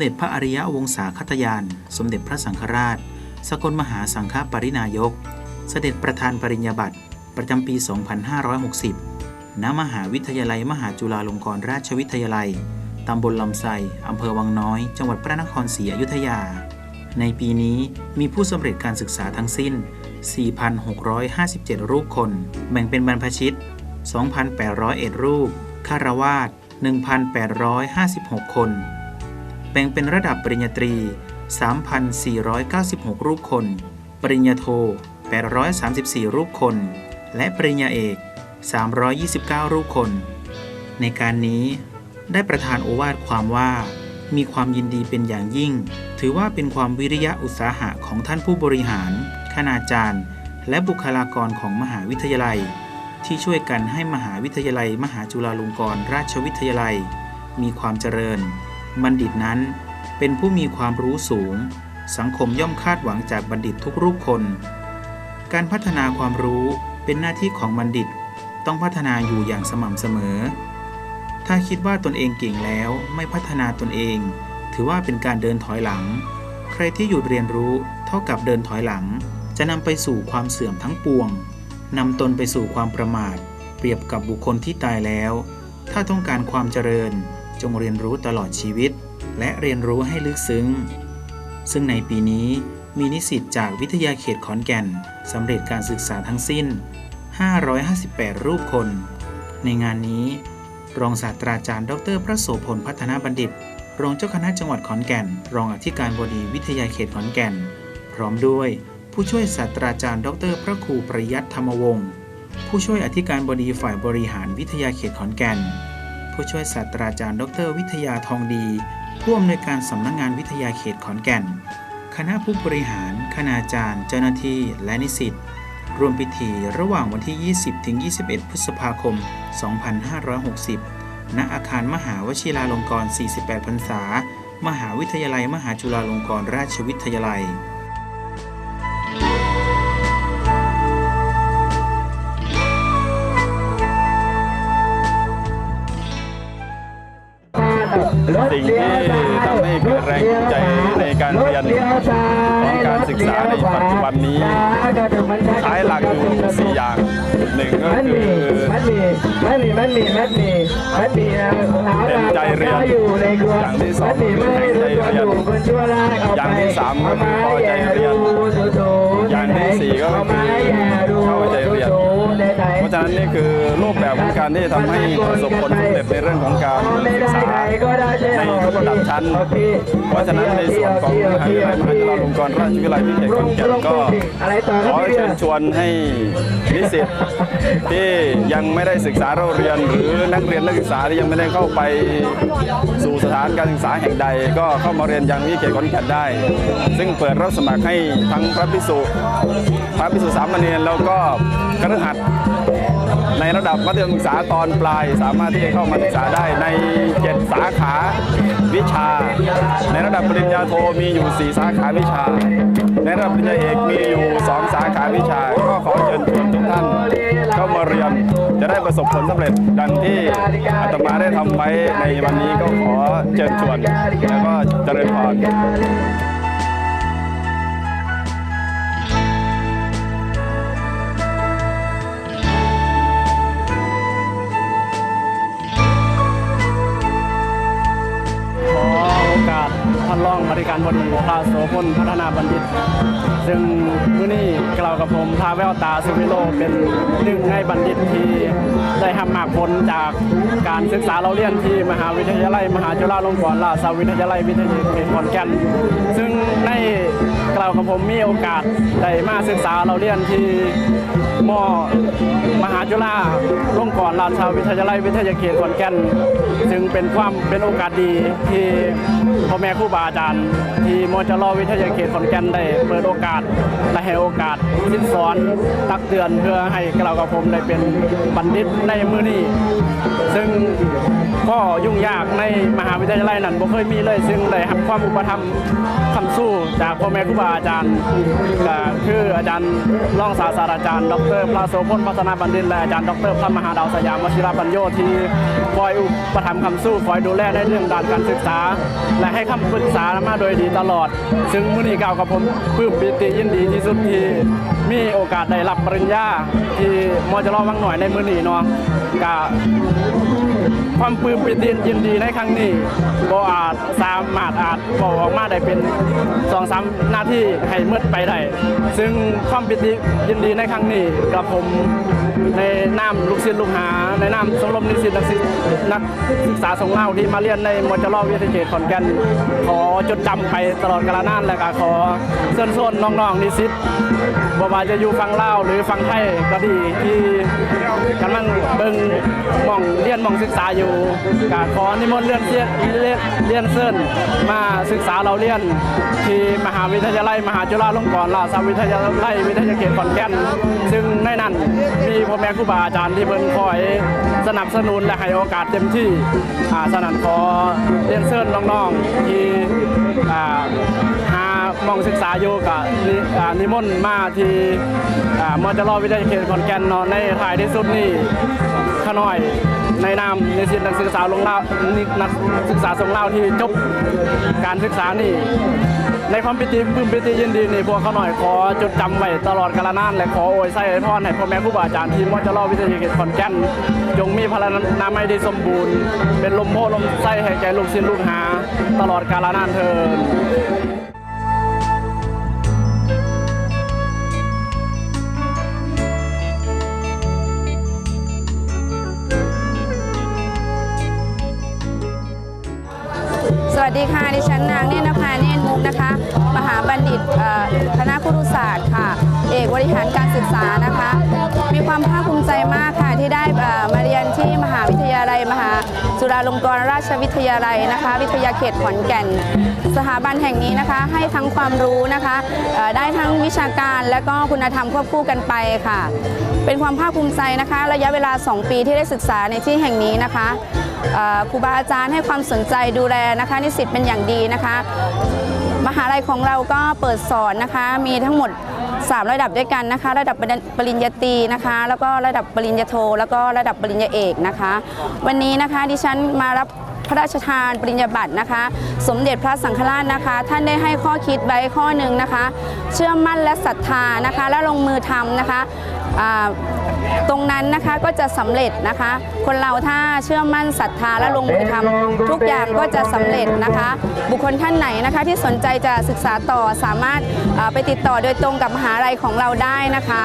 สมเด็จพระอริยวงศาคตยาน สมเด็จพระสังฆราช สกลมหาสังฆปรินายก เสด็จประธานปริญญาบัตรประจำปี 2560 ณ มหาวิทยาลัยมหาจุฬาลงกรณราชวิทยาลัย ตำบลลำไทรอำเภอวังน้อย จังหวัดพระนครศรีอยุธยา ในปีนี้มีผู้สำเร็จการศึกษาทั้งสิ้น 4,657 รูปคน แบ่งเป็นบรรพชิต 2,801 รูปคาวาส1,856 คน แบ่งเป็นระดับปริญญาตรี 3,496 รูปคน ปริญญาโท 834 รูปคน และปริญญาเอก 329 รูปคน ในการนี้ได้ประธานโอวาทความว่า มีความยินดีเป็นอย่างยิ่ง ถือว่าเป็นความวิริยะอุตสาหะของท่านผู้บริหาร คณาจารย์ และบุคลากรของมหาวิทยาลัย ที่ช่วยกันให้มหาวิทยาลัย มหาจุฬาลงกรณราชวิทยาลัย มีความเจริญ บัณฑิตนั้นเป็นผู้มีความรู้สูง สังคมย่อมคาดหวังจากบัณฑิตทุกรูปคน การพัฒนาความรู้เป็นหน้าที่ของบัณฑิตต้องพัฒนาอยู่อย่างสม่ำเสมอ ถ้าคิดว่าตนเองเก่งแล้วไม่พัฒนาตนเอง ถือว่าเป็นการเดินถอยหลัง ใครที่หยุดเรียนรู้เท่ากับเดินถอยหลัง จะนำไปสู่ความเสื่อมทั้งปวงนำตนไปสู่ความประมาท เปรียบกับบุคคลที่ตายแล้ว ถ้าต้องการความเจริญ จงเรียนรู้ตลอดชีวิต และเรียนรู้ให้ลึกซึ้ง ซึ่งในปีนี้มีนิสิตจากวิทยาเขตขอนแก่นสำเร็จการศึกษาทั้งสิ้น 558 รูปคน ในงานนี้ รองศาสตราจารย์ ดร พระโสพลพัฒนาบัณฑิต รองเจ้าคณะจังหวัดขอนแก่น รองอธิการบดีวิทยาเขตขอนแก่น พร้อมด้วย ผู้ช่วยศาสตราจารย์ ดร พระครูปริยัติธรรมวงศ์ผู้ช่วยอธิการบดีฝ่ายบริหารวิทยาเขตขอนแก่น ผู้ช่วยศาสตราจารย์ ดร วิทยาทองดี ผู้อำนวยการสำนักงงานวิทยาเขตขอนแก่น คณะผู้บริหาร คณาจารย์ เจ้าหน้าที่ และนิสิตร่วมพิธีระหว่างวันที่ 20 ถึง 21 พฤษภาคม 2560 ณ อาคารมหาวชิราลงกรณ์ 48 พรรษา มหาวิทยาลัย มหาจุฬาลงกรณราชวิทยาลัย สิ่งที่ทำให้เกิดแรงจูงใจในการเรียนของการศึกษาในปัจจุบันนี้ใช้หลักอยู่สี่อย่างหนึ่งก็คืมีอมันมีมันมีมันมีมันมีมันมีเต็มใจเรียนอยู่ในครัวอย่างที่สองมันมีไม่ให้รู้ตัวอยู่บนชั่มยเอย่างที่สามก็คือพอใจเรียนอย่างที่สี่ก็คือเข้าใจเรียน เพราะฉะนั้นนี่คือรูปแบบของการที่ทำให้ประสบผลสำเร็จในเรื่องของการศึกษาในทุกระดับชั้น เพราะฉะนั้นในส่วนของมหาวิทยาลัยมหาจุฬาลงกรณราชวิทยาลัยพิเศษขอนแก่นก็ขอเชิญชวนให้นิสิตที่ยังไม่ได้ศึกษาเราเรียน หรือนักเรียนนักศึกษาที่ยังไม่ได้เข้าไปสู่สถานการศึกษาแห่งใด ก็เข้ามาเรียนยังวิเขตขอนแก่นได้ ซึ่งเปิดรับสมัครให้ทั้งพระภิกษุพระภิกษุสามเณรแล้วก็คฤหัสถ์ในระดับมัธยมศึกษาตอนปลายสามารถที่จะเข้ามาศึกษาได้ในเจ็ดสาขาวิชา ในระดับปริญญาโทมีอยู่ 4 สาขาวิชา ในระดับปริญญาเอกมีอยู่ 2 สาขาวิชา ก็ขอเชิญชวนทุกท่านเข้ามาเรียนจะได้ประสบผลสำเร็จดังที่อาตมาได้ทำไว้ในวันนี้ก็ขอเชิญชวนแล้วก็เจริญพร ท่านรองบริการบดีพระโสพลพัฒนาบัณฑิต ซึ่งมื้อนี้กล่าวกับผมพาแววตาสุวิโลเป็นหนึ่งในบัณฑิตที่ได้ทำมากผลจากการศึกษาเราเรียนที่มหาวิทยาลัย มหาจุฬาลงกรณราชวิทยาลัยวิทยาเขตขอนแก่นซึ่งในกล่าวกับผมมีโอกาสได้มาศึกษาเราเรียนที่มมหาจุฬาลงกรณราชวิทยาลัยวิทยาเขตขอนแก่น ซึ่งเป็นความเป็นโอกาสดีที่พ่อแม่ครูบาอาจารย์ ที่มจรวิทยาเขตขอนแก่นได้เปิดโอกาสและให้โอกาสสิ้สอนตักเตือนเพื่อให้กล่ากับผมได้เป็นบัณฑิตในมือนี้ซึ่งก็ยุ่งยากในมหาวิทยาลัยนั้นบ่เคยมีเลย ซึ่งได้รับความอุปถัมภ์คำสู้จากพ่อแม่ครูบาอาจารย์ก็คืออาจารย์รองศาสตราจารย์ ดรพระโสพลพัฒนาบัณฑิตและอาจารย์ดรพระมหาดาวสยามวชิรปัญโยที่คอยอุปถัมภ์คำสู้คอยดูแลในเรื่องด้านการศึกษา และให้คำปรึกษามาโดยดีตลอด ซึ่งมื้อนี้กล่าวกับผมปลื้มปิติยินดีที่สุดที่มีโอกาสได้รับปริญญาที่มอจรอวังหน่อยในมื้อนี้เนาะกะ ความปลื้มปิติยินดีในครั้งนี้บ่อาจสามารถอาจบอกออกมาได้เป็นสองสามหน้าที่ให้มืดไปได้ซึ่งความปิติยินดีในครั้งนี้กับผมในนามลูกศิษย์ลูกหา ในนามชมรมนิสิตนักศึกนักศึกษาสงเล่าที่มาเรียนในมจรวิทยาเขตขอนแก่นขอจดจำไปตลอดกาลนานและก็ขอเชิญชวนน้องๆนิสิตบ่ว่าจะอยู่ฟังเล่าหรือฟังไทยก็ดีที่กำลังเบิ่งมองเรียนมองศึกษาอยู่ก็ขอนิมนต์เรียนเรียนเรียนเรียนเซินมาศึกษาเราเรียน ที่มหาวิทยาลัยมหาจุฬาลงกรณราชวิทยาลัยวิทยาเขตขอนแก่น ซึ่งในนั้นมีพ่อแม่ครูบาอาจารย์ที่เบิ่งคอยสนับสนุนและให้โอกาสเต็มที่อาสนันขอเรียนเชิญน้องๆที่อ่าหามองศึกษาอยู่กับนิมนต์มาที่อ่ามจรวิทยาเขตขอนแก่นนาะในท้ายที่สุดนี่ขาน้อย ในนามในสิทธินักศึกษาลงเล่านักศึกษาทรงเล่าที่จบการศึกษานี่ ในความปิติปลื้มปิติยินดีนี่พวกเขาหน่อยขอจดจำไว้ตลอดกาลนานและขอโอยไส้พรให้พ่อแม่ครูบาอาจารย์ทีมวัดเจริญวิทยาเขตขอนแก่นจงมีพลานามัยที่สมบูรณ์ เป็นลมโพลมไส้ให้แก่ลูกศิษย์ลูกหา ตลอดกาลนานเทิน สวัสดีค่ะ ดิฉันนางเนตรนภาเนตรมุกนะคะ มหาบัณฑิตคณะครุศาสตร์ค่ะ เอกบริหารการศึกษานะคะ จุฬาลงกรณราชวิทยาลัยนะคะ วิทยาเขตขอนแก่น สถาบันแห่งนี้นะคะ ให้ทั้งความรู้นะคะได้ทั้งวิชาการและก็คุณธรรมควบคู่กันไปค่ะ เป็นความภาคภูมิใจนะคะ ระยะเวลา 2 ปีที่ได้ศึกษาในที่แห่งนี้นะคะครูบาอาจารย์ให้ความสนใจดูแลนะคะนิสิตเป็นอย่างดีนะคะ มหาลัยของเราก็เปิดสอนนะคะมีทั้งหมด 3 ระดับด้วยกันนะคะ ระดับปริญญาตรีนะคะ แล้วก็ระดับปริญญาโท แล้วก็ระดับปริญญาเอกนะคะ วันนี้นะคะดิฉันมารับพระราชทานปริญญาบัตรนะคะ สมเด็จพระสังฆราชนะคะ ท่านได้ให้ข้อคิดไว้ข้อหนึ่งนะคะ เชื่อมั่นและศรัทธานะคะ และลงมือทำนะคะ ตรงนั้นนะคะก็จะสำเร็จนะคะ คนเราถ้าเชื่อมั่นศรัทธาและลงมือทำทุกอย่างก็จะสำเร็จนะคะ บุคคลท่านไหนนะคะที่สนใจจะศึกษาต่อสามารถอ่าไปติดต่อโดยตรงกับมหาลัยของเราได้นะคะ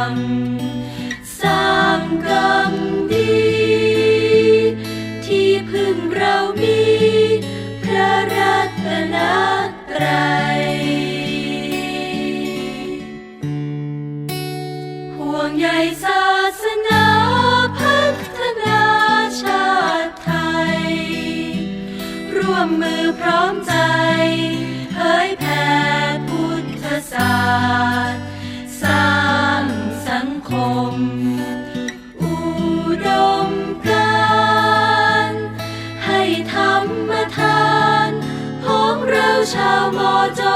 come. how more